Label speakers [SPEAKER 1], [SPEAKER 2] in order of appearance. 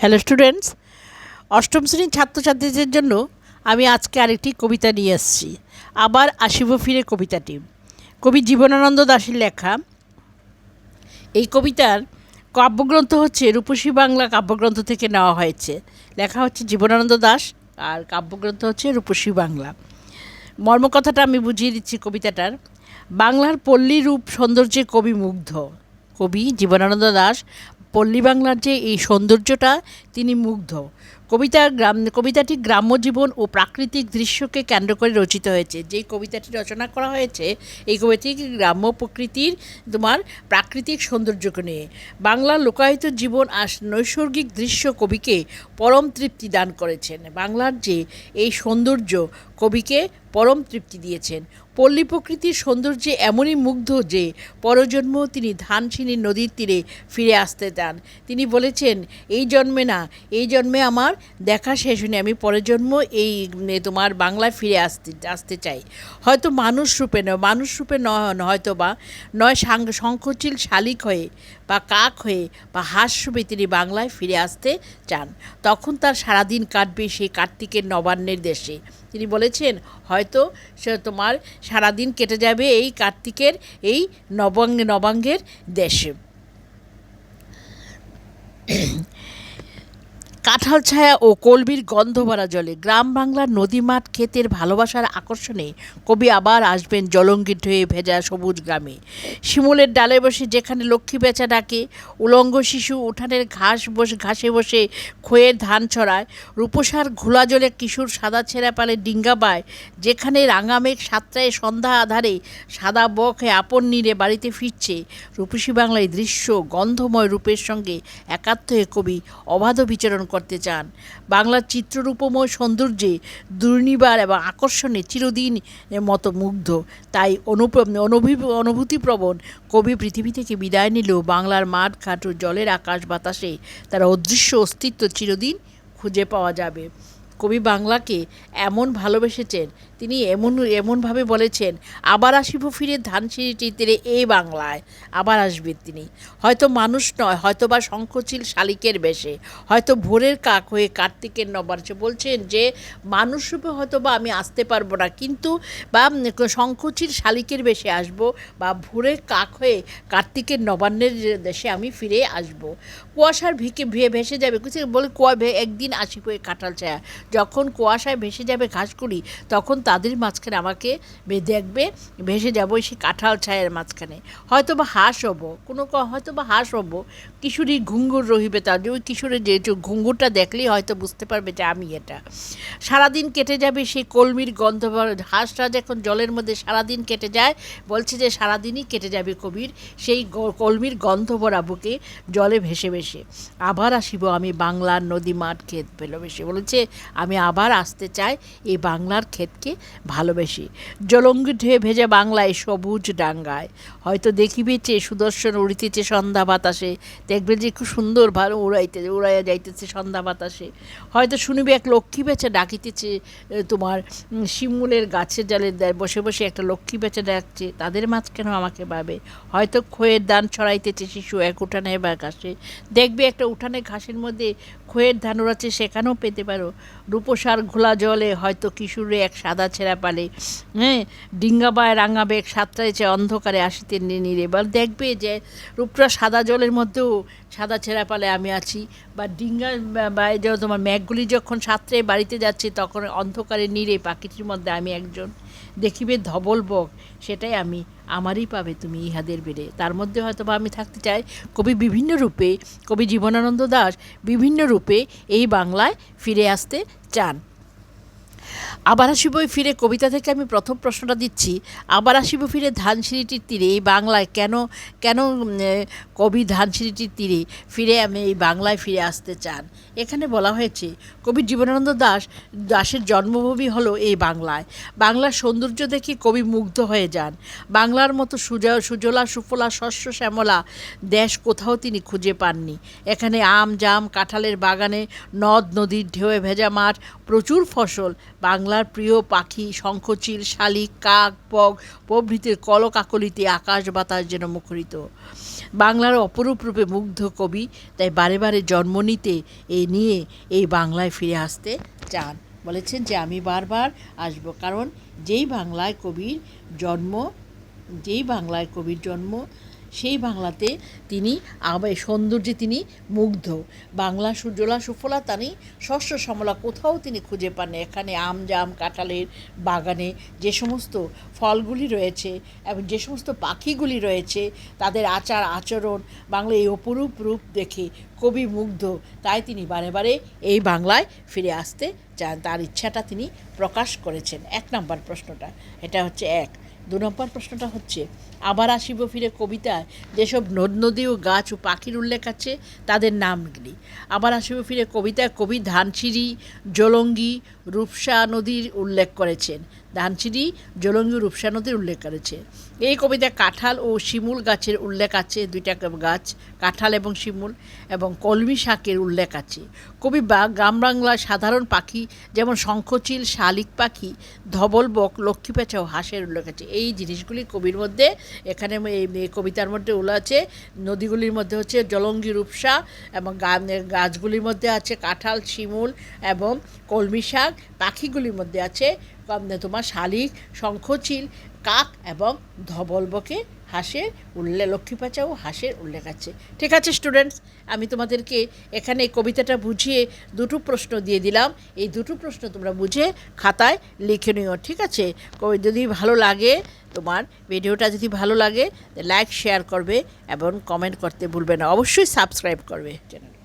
[SPEAKER 1] Hello students অষ্টম শ্রেণির ছাত্রছাত্রীদের জন্য আমি আজকে আরেকটি কবিতা নিয়ে এসেছি। আবার আসিব ফিরে কবিতাটি। কবি জীবনানন্দ দাশের লেখা। এই কবিতার কাব্যগ্রন্থ হচ্ছে রূপসী বাংলা কাব্যগ্রন্থ থেকে নেওয়া হয়েছে। লেখা হচ্ছে জীবনানন্দ দাস আর কাব্যগ্রন্থ হচ্ছে রূপসী বাংলা। মর্মকথাটা আমি বুঝিয়ে দিচ্ছি কবিতাটার। বাংলার পল্লী রূপ সৌন্দর্যে কবি মুগ্ধ। কবি জীবনানন্দ দাস পল্লী বাংলার যে এই সৌন্দর্যটা তিনি মুগ্ধ। কবিতার গ্রাম, কবিতাটি গ্রাম্য জীবন ও প্রাকৃতিক দৃশ্যকে কেন্দ্র করে রচিত হয়েছে। যেই কবিতাটি রচনা করা হয়েছে, এই কবিতাটি গ্রাম্য প্রকৃতির তোমার প্রাকৃতিক সৌন্দর্যকে নিয়ে। বাংলার লোকায়িত জীবন আর নৈসর্গিক দৃশ্য কবিকে পরম তৃপ্তি দান করেছেন। বাংলার যে এই সৌন্দর্য কবিকে পরম তৃপ্তি দিয়েছেন। পল্লী প্রকৃতির সৌন্দর্যে এমনই মুগ্ধ যে পরজন্ম তিনি ধানসিনী নদীর তীরে ফিরে আসতে চান। তিনি বলেছেন, এই জন্মে না, এই জন্মে আমার দেখা শেষ হয়নি। আমি পরের জন্ম এই তোমার বাংলায় ফিরে আসতে আসতে চাই। হয়তো মানুষ রূপে নয়, মানুষ রূপে নয় হয়তো বা নয় শঙ্খচিল শালিক হয়ে বা কাক হয়ে বা হাঁস রূপে তিনি বাংলায় ফিরে আসতে চান। তখন তার সারাদিন কাটবে সেই কার্তিকের নবান্নের দেশে। তিনি বলেছেন, হয়তো সে তোমার সারাদিন কেটে যাবে এই কার্তিকের, এই নবাঙ্গে নবাঙ্গের দেশে। কাঁঠাল ছায়া ও কলবির গন্ধ ভরা জলে গ্রাম বাংলার নদী মাঠ ক্ষেতের ভালোবাসার আকর্ষণে কবি আবার আসবেন জলঙ্গিত হয়ে ভেজা সবুজ গ্রামে। শিমুলের ডালে বসে যেখানে লক্ষ্মী বেচা ডাকে, উলঙ্গ শিশু উঠানের ঘাস বসে ঘাসে বসে খোয়ের ধান ছড়ায়, রূপসার ঘোলা জলে কিশোর সাদা ছেঁড়া পালে ডিঙ্গা পায় যেখানে রাঙামেঘ সাতটায় সন্ধ্যা আধারে সাদা হয়ে আপন নীড়ে বাড়িতে ফিরছে। রূপসী বাংলায় দৃশ্য গন্ধময় রূপের সঙ্গে একাত্ম হয়ে কবি অবাধ বিচরণ করতে চান। বাংলার চিত্ররূপময় সৌন্দর্যে দুর্নিবার এবং আকর্ষণে চিরদিন মতো মুগ্ধ। তাই অনুপ, অনুভূ- অনুভূতিপ্রবণ কবি পৃথিবী থেকে বিদায় নিলেও বাংলার মাঠ ঘাট জলের আকাশ বাতাসে। তার অদৃশ্য অস্তিত্ব চিরদিন খুঁজে পাওয়া যাবে। কবি বাংলাকে এমন ভালোবেসেছেন, তিনি এমন, এমনভাবে বলেছেন, আবার আসিব ফিরে ধানসিঁড়িটি তীরে এই বাংলায়, আবার আসবেন তিনি। হয়তো মানুষ নয় হয়তো বা শঙ্খচিল শালিকের বেশে, হয়তো ভোরের কাক হয়ে কার্তিকের নবার্ষে বলছেন যে, মানুষ রূপে হয়তো বা আমি আসতে পারব না, কিন্তু বা শঙ্খচিল শালিকের বেশে আসব বা ভোরের কাক হয়ে কার্তিকের নবান্নের দেশে আমি ফিরে আসব। কুয়াশার ভিকে ভে- ভেসে যাবে কিছু বলে কুয়া, একদিন আসি হয়ে কাঁঠাল ছায়া। যখন কুয়াশায় ভেসে যাবে ঘাসগুলি, তখন তাদের মাঝখানে আমাকে দেখবে, ভেসে যাব সেই কাঁঠাল ছায়ের মাঝখানে। হয়তো বা হাঁস হব, কোনো হয়তো বা হাঁস হব, কিশোরী ঘুঙ্গুর রহিবে যে ওই কিশোরের যে ঘুঙ্গুরটা দেখলেই হয়তো বুঝতে পারবে যে আমি এটা। সারাদিন কেটে যাবে সেই কলমির গন্ধ, হাঁসটা যখন জলের মধ্যে সারাদিন কেটে যায়, বলছে যে সারাদিনই কেটে যাবে কবির। সেই কলমির গন্ধ ভরা বুকে জলে ভেসে ভেসে। আবার আসিব আমি বাংলার নদী মাঠ ক্ষেত ভালোবেসে বলেছে আমি আবার আসতে চাই এই বাংলার ক্ষেতকে ভালোবেসে। জলঙ্গি ঢেয়ে ভেজা বাংলায় সবুজ ডাঙ্গায়। হয়তো দেখিবেছে সুদর্শন উড়িতেছে সন্ধ্যা বাতাসে। দেখবে যে খুব সুন্দর ভালো উড়াইতে উড়াইয়া যাইতেছে সন্ধ্যা বাতাসে। হয়তো শুনিবে এক লক্ষ্মী বেচা ডাকিতেছে তোমার শিমুলের গাছের জালে বসে বসে একটা লক্ষ্মী বেচা ডাকছে, তাদের মাঝখানেও আমাকে পাবে। হয়তো খোয়ের দান ছড়াইতেছে শিশু এক উঠানে বা ঘাসে দেখবে একটা উঠানে ঘাসের মধ্যে খোয়ের ধান ওড়াচ্ছে সেখানেও পেতে পারো। রূপসার ঘোলা জলে হয়তো কিশোরে এক সাদা ছেঁড়া পালে। হ্যাঁ ডিঙ্গাবায় রাঙাবে এক সাতটায় চেয়ে অন্ধকারে আসিতে নিরে এবার দেখবে যে রূপটা সাদা জলের মধ্যেও সাদা ছেঁড়া পালে আমি আছি। বা ডিঙ্গা যে তোমার ম্যাঘগুলি যখন সাতটায় বাড়িতে যাচ্ছে, তখন অন্ধকারে নিরে পাখিটির মধ্যে আমি একজন। দেখিবে ধবল বক, সেটাই আমি। আমারই পাবে তুমি ইহাদের বেড়ে। তার মধ্যে হয়তো বা আমি থাকতে চাই কবি বিভিন্ন রূপে, কবি জীবনানন্দ দাস বিভিন্ন রূপে এই বাংলায় ফিরে আসতে চান। আবার আসিব ফিরে কবিতা থেকে আমি প্রথম প্রশ্নটা দিচ্ছি। আবার আসিব ফিরে ধানসিঁড়িটির তীরে, এই বাংলায় কেন কেন কবি ধানসিঁড়িটির তীরে ফিরে আমি এই বাংলায় ফিরে আসতে চান? এখানে বলা হয়েছে, কবি জীবনানন্দ দাস, দাসের জন্মভূমি হলো এই বাংলায়। বাংলার সৌন্দর্য দেখে কবি মুগ্ধ হয়ে যান। বাংলার মতো সুজা, সুজলা, সুফলা, শস্য, শ্যামলা দেশ কোথাও তিনি খুঁজে পাননি। এখানে আম, জাম, কাঁঠালের বাগানে নদ, নদীর ঢেউয়ে ভেজা মাঠ প্রচুর ফসল। বাংলার প্রিয় পাখি, শঙ্খচিল, শালিক, কাক, বক প্রভৃতির কলকাকলিতে আকাশ বাতাস যেন মুখরিত। বাংলার অপরূপ রূপে মুগ্ধ কবি, তাই বারে বারে জন্ম নিতে এ নিয়ে এই বাংলায় ফিরে আসতে চান। বলেছেন যে, আমি বারবার আসব কারণ যেই বাংলায় কবির জন্ম, যেই বাংলায় কবির জন্ম সেই বাংলাতে তিনি সৌন্দর্যে তিনি মুগ্ধ। বাংলা সুজলা সুফলা তানি শস্য সমলা কোথাও তিনি খুঁজে পান এখানে আম জাম, কাঁঠালের বাগানে যে সমস্ত ফলগুলি রয়েছে এবং যে সমস্ত পাখিগুলি রয়েছে, তাদের আচার, আচরণ বাংলা এই অপরূপ রূপ দেখে কবি মুগ্ধ। তাই তিনি বারে বারে এই বাংলায় ফিরে আসতে চান। তার ইচ্ছাটা তিনি প্রকাশ করেছেন। এক নম্বর প্রশ্নটা, এটা হচ্ছে এক। দু নম্বর প্রশ্নটা হচ্ছে, আবার আসিব ফিরে কবিতায়, যেসব নদ নদী ও গাছ ও পাখির উল্লেখ আছে, তাদের নামগুলি আবার আসিব ফিরে কবিতায়, কবি ধানসিঁড়ি, জলঙ্গি, রূপসা নদীর উল্লেখ করেছেন। ধানসিঁড়ি, জলঙ্গি রূপসা নদীর উল্লেখ করেছে এই কবিতায় কাঁঠাল ও শিমুল গাছের উল্লেখ আছে, দুইটা গাছ, কাঁঠাল এবং শিমুল, এবং কলমি শাকের উল্লেখ আছে। কবি বা গ্রাম বাংলার সাধারণ পাখি যেমন শঙ্খচিল, শালিক পাখি ধবলবক লক্ষ্মী পেঁচা ও হাঁসের উল্লেখ আছে। এই জিনিসগুলি কবির মধ্যে, এখানে এই কবিতার মধ্যে উল্লেখ আছে। নদীগুলির মধ্যে হচ্ছে জলঙ্গি রূপসা এবং গাছগুলির মধ্যে আছে কাঁঠাল, শিমুল এবং কলমি শাক। পাখিগুলির মধ্যে আছে তোমার শালিক, শঙ্খচিল, কাক এবং ধবলবকে হাঁসের উল্লেখ লক্ষ্মী ও হাঁসের উল্লেখ আছে ঠিক আছে স্টুডেন্টস আমি তোমাদেরকে এখানে কবিতাটা বুঝিয়ে দুটো প্রশ্ন দিয়ে দিলাম। এই দুটো প্রশ্ন তোমরা বুঝে খাতায় লিখে নিও, ঠিক আছে? কবি, যদি ভালো লাগে তোমার ভিডিওটা, যদি ভালো লাগে লাইক শেয়ার করবে এবং কমেন্ট করতে ভুলবে না। অবশ্যই সাবস্ক্রাইব করবে চ্যানেল